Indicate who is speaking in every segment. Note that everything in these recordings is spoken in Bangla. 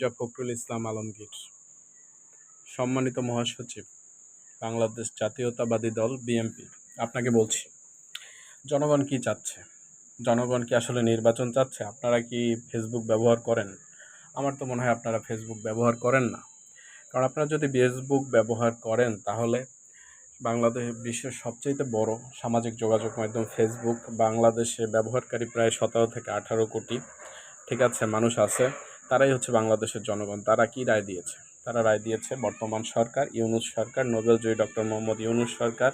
Speaker 1: মির্জা ফখরুল ইসলাম আলমগীর, সম্মানিত মহাসচিব, বাংলাদেশ জাতীয়তাবাদী দল বিএনপি। আপনাকে বলছি, জনগণ কি চাচ্ছে? জনগণ কি আসলে নির্বাচন চাচ্ছে? আপনারা কি ফেসবুক ব্যবহার করেন? আমার তো মনে হয় আপনারা ফেসবুক ব্যবহার করেন না। কারণ আপনারা যদি ফেসবুক ব্যবহার করেন, তাহলে বাংলাদেশ বিশ্বের সবচেয়ে বড় সামাজিক যোগাযোগ মাধ্যম ফেসবুক, বাংলাদেশে ব্যবহারকারী প্রায় সতেরো থেকে আঠারো কোটি, ঠিক আছে, মানুষ আছে। তারাই হচ্ছে বাংলাদেশের জনগণ। তারা কি রায় দিয়েছে? তারা রায় দিয়েছে বর্তমান সরকার, ইউনুস সরকার নোবেলজয়ী ডক্টর মোহাম্মদ ইউনুস সরকার,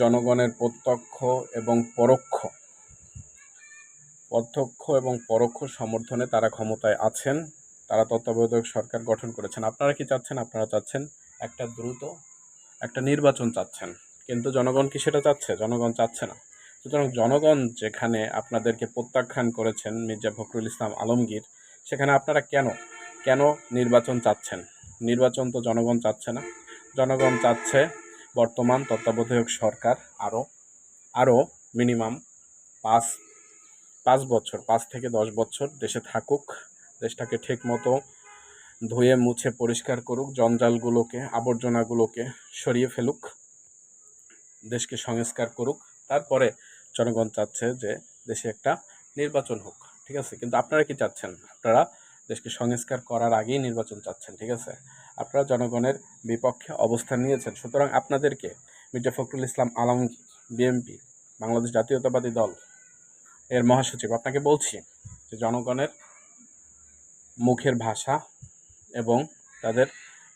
Speaker 1: জনগণের প্রত্যক্ষ এবং পরোক্ষ, প্রত্যক্ষ এবং পরোক্ষ সমর্থনে তারা ক্ষমতায় আছেন, তারা তত্ত্বাবধায়ক সরকার গঠন করেছেন। আপনারা কি চাচ্ছেন? আপনারা চাচ্ছেন একটা দ্রুত, একটা নির্বাচন চাচ্ছেন। কিন্তু জনগণ কি সেটা চাচ্ছে? জনগণ চাচ্ছে না। সুতরাং জনগণ যেখানে আপনাদেরকে প্রত্যাখ্যান করেছেন মির্জা ফখরুল ইসলাম আলমগীর সেখানে আপনারা কেন? কেন নির্বাচন চাচ্ছেন? নির্বাচন তো জনগণ চাচ্ছে না। জনগণ চাচ্ছে বর্তমান তত্ত্বাবধায়ক সরকার আরও আরও মিনিমাম পাঁচ পাঁচ বছর, পাঁচ থেকে দশ বছর দেশে থাকুক, দেশটাকে ঠিক মতো ধুয়ে মুছে পরিষ্কার করুক, জঞ্জালগুলোকে, আবর্জনাগুলোকে সরিয়ে ফেলুক, দেশকে সংস্কার করুক। তারপরে জনগণ চাচ্ছে যে দেশে একটা নির্বাচন হোক। ঠিক আছে? কিন্তু আপনারা কি চাচ্ছেন? আপনারা দেশকে সংস্কার করার আগেই নির্বাচন চাচ্ছেন, ঠিক আছে? আপনারা জনগণের বিপক্ষে অবস্থান নিয়েছেন। সুতরাং আপনাদেরকে মির্জা ফখরুল ইসলাম আলমগীর, বিএনপি, বাংলাদেশ জাতীয়তাবাদী দল এর মহাসচিব, আপনাকে বলছি যে জনগণের মুখের ভাষা এবং তাদের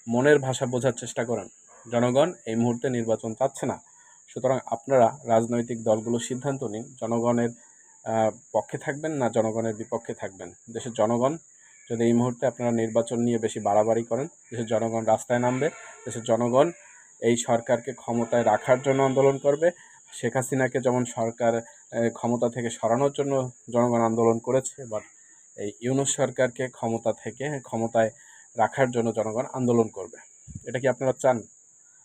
Speaker 1: মনের ভাষা বোঝার চেষ্টা করেন। জনগণ এই মুহূর্তে নির্বাচন চাচ্ছে না। সুতরাং আপনারা রাজনৈতিক দলগুলো সিদ্ধান্ত নিন। জনগণের পক্ষে থাকবেন না জনগণের বিপক্ষে থাকবেন। দেশের জনগণ, যদি এই মুহূর্তে আপনারা নির্বাচন নিয়ে বেশি বাড়াবাড়ি করেন, দেশের জনগণ রাস্তায় নামবে, দেশের জনগণ এই সরকারকে ক্ষমতায় রাখার জন্য আন্দোলন করবে, শেখ হাসিনাকে যেমন সরকার ক্ষমতা থেকে সরানোর জন্য জনগণ আন্দোলন করেছে এবার এই ইউনুস সরকারকে ক্ষমতা থেকে, ক্ষমতায় রাখার জন্য জনগণ আন্দোলন করবে। এটা কি আপনারা চান?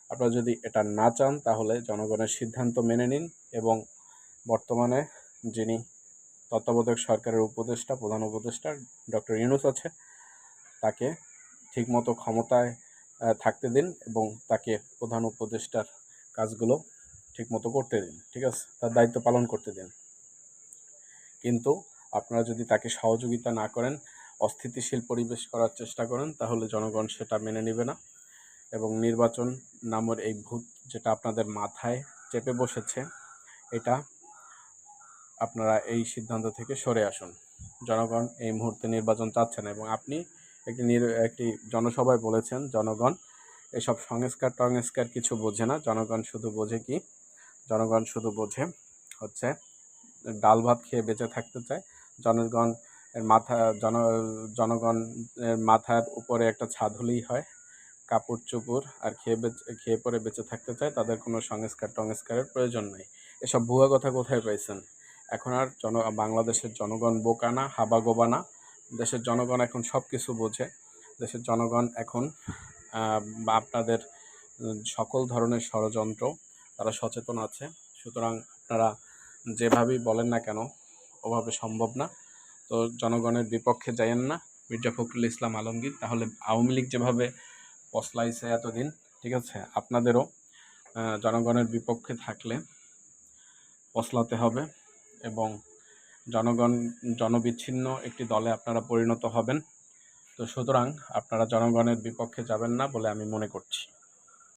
Speaker 1: আপনারা যদি এটা না চান, তাহলে জনগণের সিদ্ধান্ত মেনে নিন এবং বর্তমানে যিনি তত্ত্বাবধায়ক সরকারের উপদেষ্টা, প্রধান উপদেষ্টা ডক্টর ইউনুস আছে তাকে ঠিকমতো ক্ষমতায় থাকতে দিন এবং তাকে প্রধান উপদেষ্টার কাজগুলো ঠিকমতো করতে দিন, ঠিক আছে? তার দায়িত্ব পালন করতে দিন। কিন্তু আপনারা যদি তাকে সহযোগিতা না করেন, অস্থিতিশীল পরিবেশ করার চেষ্টা করেন, তাহলে জনগণ সেটা মেনে নেবে না এবং নির্বাচন নামের এই ভূত যেটা আপনাদের মাথায় চেপে বসেছে, এটা আপনারা এই সিদ্ধান্ত থেকে সরে আসুন। জনগণ এই মুহূর্তে নির্বাচন চাচ্ছে না এবং আপনি একটি একটি জনসভায় বলেছেন, জনগণ এসব সংস্কার টংস্কার কিছু বোঝে না। জনগণ শুধু বোঝে কি? জনগণ শুধু বোঝে হচ্ছে ডাল ভাত খেয়ে বেঁচে থাকতে চায়। জনগণ এর মাথা, জন জনগণের মাথার উপরে একটা ছাদ হলেই হয়। কাপড় চোপড় আর খেয়ে বেঁচে, খেয়ে পরে বেঁচে থাকতে চায়। তাদের কোনো সংস্কার টংস্কারের প্রয়োজন নেই। এসব ভুয়া কথা কোথায় পাইছেন? এখন আর জন বাংলাদেশের জনগণ বোকা না, হাবাগোবা না। দেশের জনগণ এখন সব কিছু বোঝে। দেশের জনগণ এখন আপনাদের সকল ধরনের ষড়যন্ত্র তারা সচেতন আছে। সুতরাং আপনারা যেভাবেই বলেন না কেন, ওভাবে সম্ভব না। তো জনগণের বিপক্ষে যাইয়েন না, মির্জা ফখরুল ইসলাম আলমগীর। তাহলে আওয়ামী লীগ যেভাবে পসলাইছে এতদিন, ঠিক আছে? আপনাদেরও জনগণের বিপক্ষে থাকলে পসলাতে হবে। এবং জনগণ, জনবিচ্ছিন্ন একটি দলে আপনারা পরিণত হবেন। তো সুতরাং আপনারা জনগণের বিপক্ষে যাবেন না বলে আমি মনে করছি।